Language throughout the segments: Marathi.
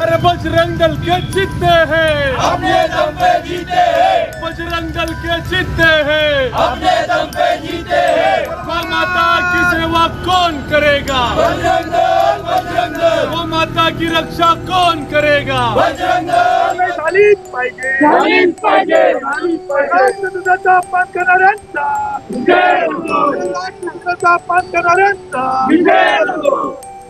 अरे बजरंग दल के जीते हैं। अपने दम पे जीते हैं। बजरंग दल के जीते हैं। अपने दम पे जीते हैं। माँ माता की सेवा कौन करेगा? बजरंग दल बजरंग दल। वो माता की रक्षा कौन करेगा? बजरंग दल। झालीच पाहिजे झालीच पाहिजे. राष्ट्रध्वजाचा अपमान करणाऱ्यांचा विजय. राष्ट्रध्वजाचा अपमान करणाऱ्यांचा विजय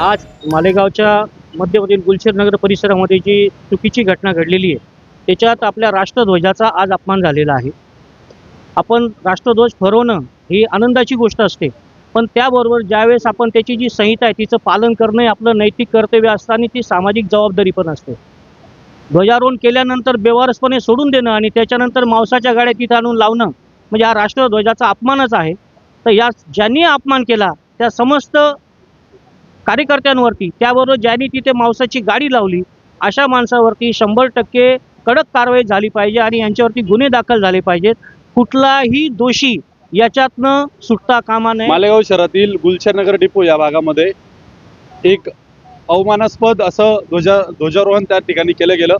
आज मालेगावच्या मध्यमधील गुलशेर नगर परिसरामध्ये जी चुकीची घटना घडलेली आहे त्याच्यात आपल्या राष्ट्रध्वजाचा आज अपमान झालेला आहे. आपण राष्ट्रध्वज फरवणं ही आनंदाची गोष्ट असते पण त्याबरोबर ज्यावेळेस आपण त्याची जी संहिता आहे तिचं पालन करणं हे आपलं नैतिक कर्तव्य असतं आणि ती सामाजिक जबाबदारी पण असते. ध्वजारोहण केल्यानंतर बेवारसपणे सोडून देणं आणि त्याच्यानंतर मांसाच्या गाड्या तिथं आणून लावणं म्हणजे हा राष्ट्रध्वजाचा अपमानच आहे. तर या ज्यांनी अपमान केला त्या समस्त कार्यकर्त्यांवरती त्याबरोबर ज्यांनी तिथे मांसाची गाडी लावली अशा माणसावरती शंभर टक्के कडक कारवाई झाली पाहिजे आणि यांच्यावरती गुन्हे दाखल झाले पाहिजेत. कुठलाही दोषी याच्यातनं सुटता कामा नये. मालेगाव शहरातील गुलशरनगर डिपो या भागामध्ये एक अवमानास्पद असं ध्वजा ध्वजारोहण त्या ठिकाणी केलं गेलं.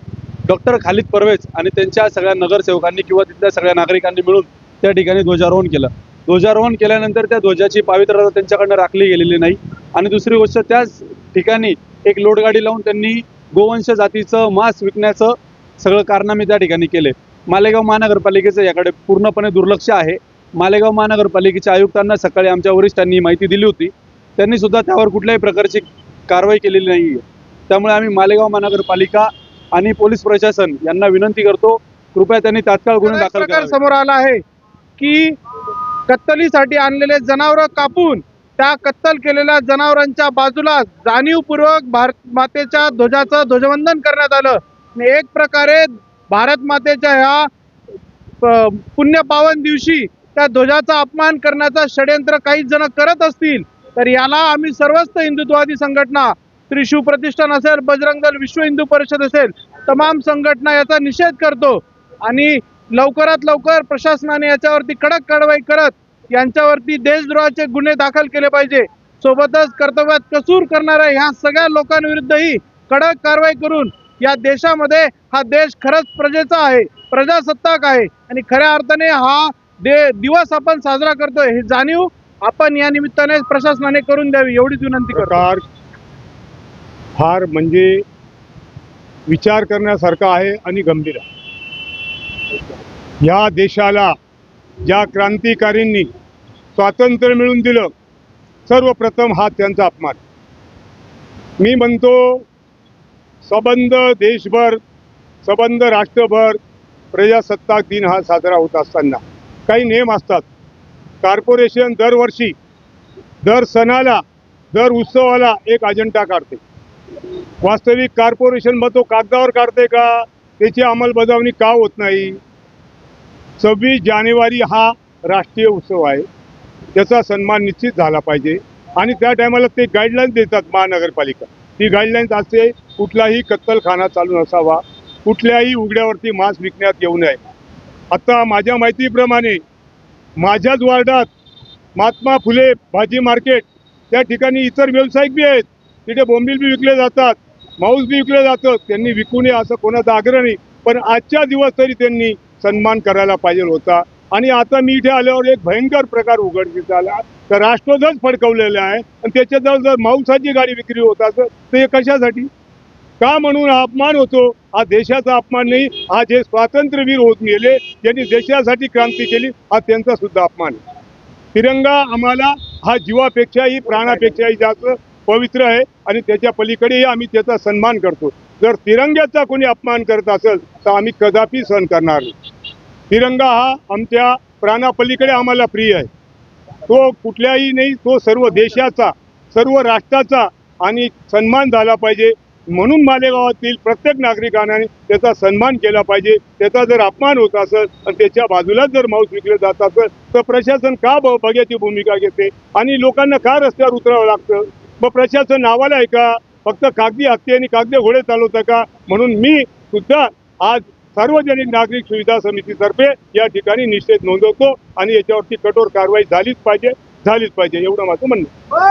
डॉक्टर खालिद परवेज आणि त्यांच्या सगळ्या नगरसेवकांनी किंवा तिथल्या सगळ्या नागरिकांनी मिळून त्या ठिकाणी ध्वजारोहण केलं. ध्वजारोहण केल्यानंतर त्या ध्वजाची पावित्र्यता त्यांच्याकडनं राखली गेलेली नाही. आणि दुसरी गोष्ट त्याच ठिकाणी एक लोडगाडी लावून त्यांनी गोवंश जातीचं मांस विकण्याचं सगळं कारनामे त्या ठिकाणी केले. मालेगाव महानगरपालिकेचं याकडे पूर्णपणे दुर्लक्ष आहे. मालेगाव महानगरपालिकेच्या आयुक्तांना सकाळी आमच्या वरिष्ठांनी ही माहिती दिली होती. त्यांनी सुद्धा त्यावर कुठल्याही प्रकारची कारवाई केलेली नाही आहे त्यामुळे आम्ही मालेगाव महानगरपालिका आणि पोलीस प्रशासन यांना विनंती करतो कृपया त्यांनी तात्काळ गुन्हे दाखल समोर आला आहे की कत्तलीसाठी आणलेले जनावरं कापून त्या कत्तल केलेल्या जनावरांच्या बाजूला जाणीवपूर्वक भारत मातेच्या ध्वजाचं ध्वजवंदन करण्यात आलं. आणि एक प्रकारे भारत मातेच्या ह्या पुण्यपावन दिवशी त्या ध्वजाचा अपमान करण्याचा षडयंत्र काही जण करत असतील तर याला आम्ही सर्वस्त हिंदुत्ववादी संघटना श्री शिवप्रतिष्ठान असेल बजरंग दल विश्व हिंदू परिषद असेल तमाम संघटना याचा निषेध करतो. आणि लवकरात लवकर प्रशासनाने याच्यावरती कडक कारवाई करत यांच्यावरती देशद्रोहाचे गुन्हे दाखल केले पाहिजे. सोबतच कर्तव्यात कसूर करणाऱ्या ह्या सगळ्या लोकांविरुद्धही कडक कारवाई करून या देशामध्ये हा देश खरंच प्रजेचा आहे प्रजासत्ताक आहे आणि खऱ्या अर्थाने हा दे दिवस आपण साजरा करतोय हे जाणीव आपण या निमित्ताने प्रशासनाने करून द्यावी एवढीच विनंती करतो. फार म्हणजे विचार करण्यासारखा आहे आणि गंभीर आहे. या देशाला ज्या क्रांतिकारींनी स्वातंत्र्य मिळवून दिलं सर्वप्रथम हा त्यांचा अपमान. मी म्हणतो सबंध देशभर सबंध राष्ट्रभर प्रजासत्ताक दिन हा साजरा होत असताना. काही नियम असतात. कॉर्पोरेशन दरवर्षी दर सणाला दर उत्सवाला एक अजेंडा काढते. वास्तविक कॉर्पोरेशन मग तो कागदावर काढते का? त्याची अंमलबजावणी का होत नाही? सव्वीस जानेवारी हा राष्ट्रीय उत्सव आहे. त्याचा सन्मान निश्चित झाला पाहिजे. आणि त्या टायमाला ते गाईडलाईन देतात महानगरपालिका. ती गाईडलाईन्स असते कुठलाही कत्तलखाना चालू नसावा. कुठल्याही उघड्यावरती मांस विकण्यात येऊ नये. आता माझ्या माहितीप्रमाणे माझ्याच वार्डात महात्मा फुले भाजी मार्केट त्या ठिकाणी इतर व्यावसायिक बी आहेत. तिथे बोंबील बी विकले जातात माऊस बी विकले जातं त्यांनी विकू नये असं कोणाचा आग्रह नाही. पण आजच्या दिवस तरी त्यांनी सन्मान करायला पाहिजे होता. आणि आता मी इथे आल्यावर एक भयंकर प्रकार उघडकीस आला. तर राष्ट्रध्वज फडकवलेला आहे. आणि त्याच्याजवळ जर मांसाची गाडी विक्री होत असं तर हे कशासाठी? का म्हणून हा अपमान होतो? हा देशाचा अपमान नाही. हा जे स्वातंत्र्यवीर होत गेले ज्यांनी देशासाठी क्रांती केली हा त्यांचा सुद्धा अपमान तिरंगा आम्हाला हा जीवापेक्षाही प्राणापेक्षाही जास्त पवित्र आहे आणि त्याच्या पलीकडेही आम्ही त्याचा सन्मान करतो. जर तिरंग्याचा कोणी अपमान करत असेल तर आम्ही कदापि सहन करणार नाही. तिरंगा हा आमच्या प्राणापलीकडे आम्हाला प्रिय आहे. तो कुठल्याही नाही तो सर्व देशाचा सर्व राष्ट्राचा आणि सन्मान झाला पाहिजे. म्हणून मालेगावातील प्रत्येक नागरिकाने त्याचा सन्मान केला पाहिजे. त्याचा जर अपमान होत असेल आणि त्याच्या बाजूलाच जर माऊस विकलं जात असेल तर प्रशासन का ब- बघ्याची भूमिका घेते? आणि लोकांना का रस्त्यावर उतरावं लागतं? मग प्रशासन नावाला आहे का? फक्त कागदी हत्ती आणि कागदी घोडे चालवतं का? म्हणून मी सुद्धा आज सार्वजनिक नागरिक सुविधा समितीतर्फे या ठिकाणी निषेध नोंदवतो आणि याच्यावरती कठोर कारवाई झालीच पाहिजे झालीच पाहिजे एवढं माझं म्हणणं